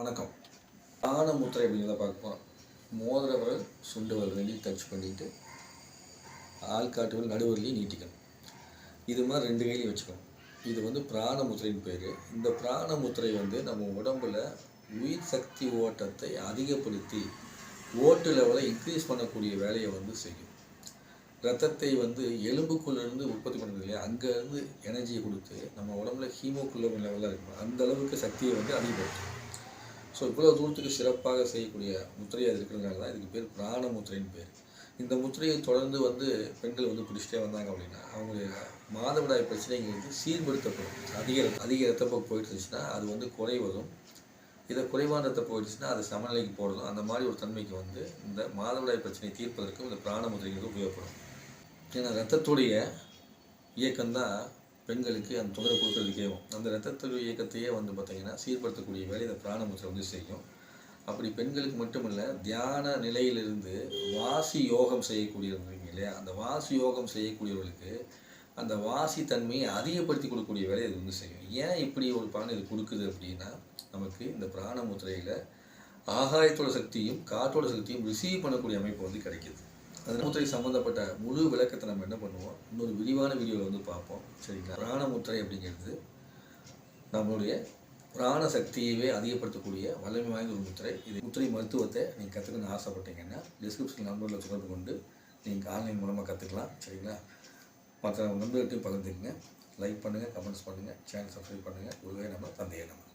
வணக்கம். ஆன முத்திரை அப்படிங்கிறத பார்க்க போகிறோம் மோதிர விரல் சுண்டு விரல் ரெண்டையும் டச் பண்ணிட்டு ஆள்காட்டு விரல் நடுவரலையும் நீட்டிக்கணும். இது மாதிரி ரெண்டு கையிலையும் வச்சுக்கணும். இது வந்து பிராண முத்திரைன்னு பேர். இந்த பிராண முத்திரை வந்து நம்ம உடம்புல உயிர் சக்தி ஓட்டத்தை அதிகப்படுத்தி ஓட்டு லெவலை இன்க்ரீஸ் பண்ணக்கூடிய வேலையை வந்து செய்யும். ரத்தத்தை வந்து எலும்புக்குள்ளேருந்து உற்பத்தி பண்ணுறது இல்லையா? அங்கேருந்து எனர்ஜியை கொடுத்து நம்ம உடம்புல ஹீமோகுளோபின் லெவலில் இருக்கும்? அந்த அளவுக்கு சக்தியை வந்து அதிகப்படுத்தும். ஸோ இவ்வளோ தூரத்துக்கு சிறப்பாக செய்யக்கூடிய முத்திரை அது இருக்கிறதுனால தான் இதுக்கு பேர் பிராண முத்திரைன்னு பேர். இந்த முத்திரையை தொடர்ந்து வந்து பெண்கள் வந்து பிடிச்சிட்டே வந்தாங்க அப்படின்னா அவங்களுடைய மாதவிடாய் பிரச்சனைங்கிறது சீர்படுத்தப்படும். அதிக அதிக ரத்தப்போக்கு போயிட்டு இருந்துச்சுன்னா அது வந்து குறைவதும் இதை குறைவான ரத்த போயிடுச்சுன்னா அது சமநிலைக்கு போடுறதும் அந்த மாதிரி ஒரு தன்மைக்கு வந்து இந்த மாதவிடாய் பிரச்சனையை தீர்ப்பதற்கும் இந்த பிராண முத்திரைங்கிறது உபயோகப்படும். ஏன்னா ரத்தத்துடைய இயக்கம்தான் பெண்களுக்கு அந்த தொந்தரவு கொடுக்கறதுக்கு அந்த ரத்தத்தொழில் இயக்கத்தையே வந்து பார்த்திங்கன்னா சீர்படுத்தக்கூடிய வேலை இந்த பிராணமுத்திரை வந்து செய்யும். அப்படி பெண்களுக்கு மட்டுமல்ல தியான நிலையிலிருந்து வாசி யோகம் செய்யக்கூடியவங்க இல்லையா? அந்த வாசி யோகம் செய்யக்கூடியவர்களுக்கு அந்த வாசி தன்மையை அதிகப்படுத்தி கொடுக்கக்கூடிய வேலையை இது வந்து செய்யும். ஏன் இப்படி ஒரு பலன் இது கொடுக்குது அப்படின்னா நமக்கு இந்த பிராணமுத்திரையில் ஆகாயத்தோட சக்தியும் காற்றோட சக்தியும் ரிசீவ் பண்ணக்கூடிய அமைப்பு வந்து கிடைக்கிது. அந்த முத்திரை சம்மந்தப்பட்ட முழு விளக்கத்தை நம்ம என்ன பண்ணுவோம்? இன்னொரு விரிவான வீடியோவில் வந்து பார்ப்போம். சரிங்களா? பிராணமுத்திரை அப்படிங்கிறது நம்மளுடைய பிராண சக்தியவே அதிகப்படுத்தக்கூடிய வல்லமை வாய்ந்த ஒரு முத்திரை. இது முத்திரை மருத்துவத்தை நீங்கள் கற்றுக்கணும்னு ஆசைப்பட்டீங்கன்னா டிஸ்கிரிப்ஷன் நம்பரில் தொடர்பு கொண்டு நீங்கள் ஆன்லைன் மூலமாக கற்றுக்கலாம் சரிங்களா? மற்ற நண்பர்கள்ட்டையும் பகிர்ந்துக்குங்க. லைக் பண்ணுங்கள் கமெண்ட்ஸ் பண்ணுங்கள் சேனல் சப்ஸ்கிரைப் பண்ணுங்கள் ஒருவே நம்ம தந்தையை நம்ம